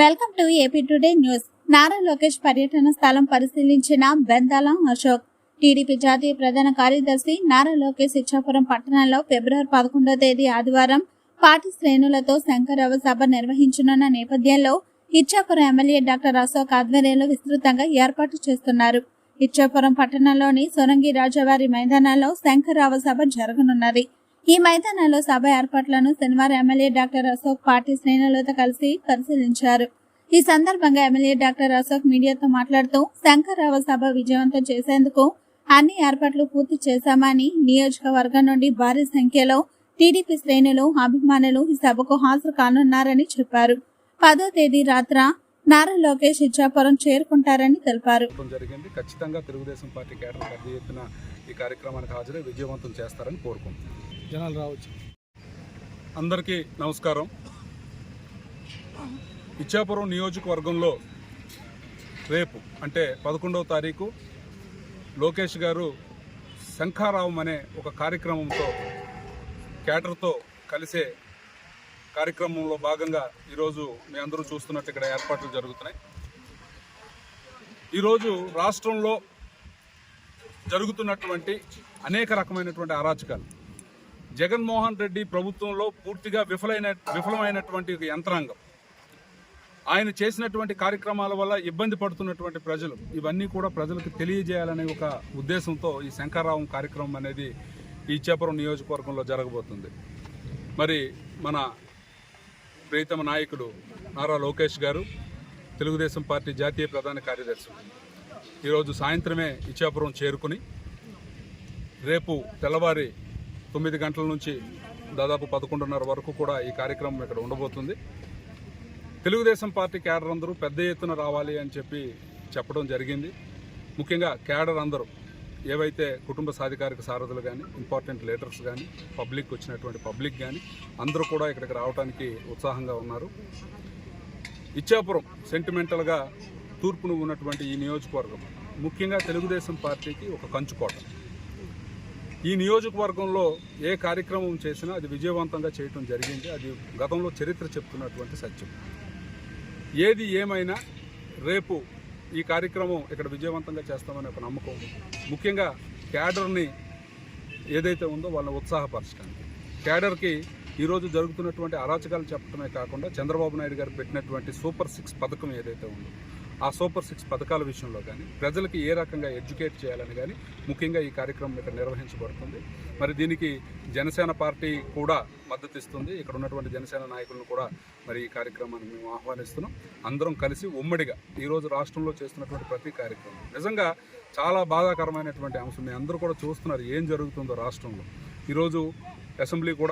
Welcome to AP today news Nara Lokesh పర్యటన స్థలం పరిశీలించిన బెందాల అశోక్. టీడీపీ జాతీయ ప్రధాన కార్యదర్శి నారా లోకేష్ ఇచ్చాపురం పట్టణంలో ఫిబ్రవరి పదకొండో తేదీ ఆదివారం పార్టీ శ్రేణులతో శంకరరావు సభ నిర్వహించనున్న నేపథ్యంలో ఇచ్చాపురం ఎమ్మెల్యే డాక్టర్ అశోక్ ఆధ్వర్యంలో విస్తృతంగా ఏర్పాటు చేస్తున్నారు. ఇచ్చాపురం పట్టణంలోని సొరంగి రాజవారి మైదానంలో శంకరరావు సభ జరగనున్నది. ఈ మైదానంలో సభ ఏర్పాట్లను శనివారం ఎమ్మెల్యే డాక్టర్ అశోక్ పార్టీ శ్రేణులతో కలిసి పరిశీలించారు. ఈ సందర్భంగా ఎమ్మెల్యే డాక్టర్ అశోక్ మీడియాతో మాట్లాడుతూ శంకర్రావు సభ విజయవంతం చేసేందుకు అన్ని ఏర్పాట్లు పూర్తి చేశామని నియోజకవర్గం నుండి భారీ సంఖ్యలో టీడీపీ శ్రేణులు అభిమానులు ఈ సభకు హాజరు కానున్నారని చెప్పారు. పదో తేదీ రాత్ర నారా లోకేష్ ఇచ్చాపురం చేరుకుంటారని తెలిపారు. జరిగింది. ఖచ్చితంగా తెలుగుదేశం పార్టీ కేటర్ పెద్ద ఎత్తున ఈ కార్యక్రమానికి హాజరై విజయవంతం చేస్తారని కోరుకుంటున్నాను జనాలు రావచ్చు. అందరికీ నమస్కారం. ఇచ్చాపురం నియోజకవర్గంలో రేపు అంటే పదకొండవ తారీఖు లోకేష్ గారు శంఖారావం అనే ఒక కార్యక్రమంతో కేటర్తో కలిసే కార్యక్రమంలో భాగంగా ఈరోజు మీ అందరూ చూస్తున్నట్టు ఇక్కడ ఏర్పాట్లు జరుగుతున్నాయి. ఈరోజు రాష్ట్రంలో జరుగుతున్నటువంటి అనేక రకమైనటువంటి అరాచకాలు. జగన్మోహన్ రెడ్డి ప్రభుత్వంలో పూర్తిగా విఫలైన విఫలమైనటువంటి ఒక యంత్రాంగం. ఆయన చేసినటువంటి కార్యక్రమాల వల్ల ఇబ్బంది పడుతున్నటువంటి ప్రజలు ఇవన్నీ కూడా ప్రజలకు తెలియజేయాలనే ఒక ఉద్దేశంతో ఈ శంకరరావం కార్యక్రమం అనేది ఈ ఇచ్చాపురం నియోజకవర్గంలో జరగబోతుంది. మరి మన ప్రియతమ నాయకుడు నారా లోకేష్ గారు తెలుగుదేశం పార్టీ జాతీయ ప్రధాన కార్యదర్శి. ఈరోజు సాయంత్రమే ఇచ్చాపురం చేరుకుని రేపు తెల్లవారి తొమ్మిది గంటల నుంచి దాదాపు పదకొండున్నర వరకు కూడా ఈ కార్యక్రమం ఇక్కడ ఉండబోతుంది. తెలుగుదేశం పార్టీ క్యాడర్ అందరూ పెద్ద ఎత్తున రావాలి అని చెప్పి చెప్పడం జరిగింది. ముఖ్యంగా క్యాడర్ అందరూ ఏవైతే కుటుంబ సాధికారిక సారథులు కానీ ఇంపార్టెంట్ లీడర్స్ కానీ పబ్లిక్ వచ్చినటువంటి పబ్లిక్ కానీ అందరూ కూడా ఇక్కడికి రావడానికి ఉత్సాహంగా ఉన్నారు. ఇచ్చాపురం సెంటిమెంటల్గా తూర్పును ఉన్నటువంటి ఈ నియోజకవర్గం ముఖ్యంగా తెలుగుదేశం పార్టీకి ఒక కంచుకోట. ఈ నియోజకవర్గంలో ఏ కార్యక్రమం చేసినా అది విజయవంతంగా చేయటం జరిగింది. అది గతంలో చరిత్ర చెప్తున్నటువంటి సత్యం. ఏది ఏమైనా రేపు ఈ కార్యక్రమం ఇక్కడ విజయవంతంగా చేస్తామనే ఒక నమ్మకం ముఖ్యంగా క్యాడర్ని ఏదైతే ఉందో వాళ్ళని ఉత్సాహపరచడానికి. క్యాడర్కి ఈరోజు జరుగుతున్నటువంటి అరాచకాలు చెప్పడమే కాకుండా చంద్రబాబు నాయుడు గారు పెట్టినటువంటి సూపర్ సిక్స్ పథకం ఏదైతే ఉందో ఆ సూపర్ సిక్స్ పథకాల విషయంలో కానీ ప్రజలకి ఏ రకంగా ఎడ్యుకేట్ చేయాలని కానీ ముఖ్యంగా ఈ కార్యక్రమం ఇక్కడ నిర్వహించబడుతుంది. మరి దీనికి జనసేన పార్టీ కూడా మద్దతు ఇస్తుంది. ఇక్కడ ఉన్నటువంటి జనసేన నాయకులను కూడా మరి ఈ కార్యక్రమాన్ని మేము ఆహ్వానిస్తున్నాం. అందరం కలిసి ఉమ్మడిగా ఈరోజు రాష్ట్రంలో చేస్తున్నటువంటి ప్రతి కార్యక్రమం. నిజంగా చాలా బాధాకరమైనటువంటి అంశం. మీ అందరూ కూడా చూస్తున్నారు ఏం జరుగుతుందో రాష్ట్రంలో. ఈరోజు అసెంబ్లీ కూడా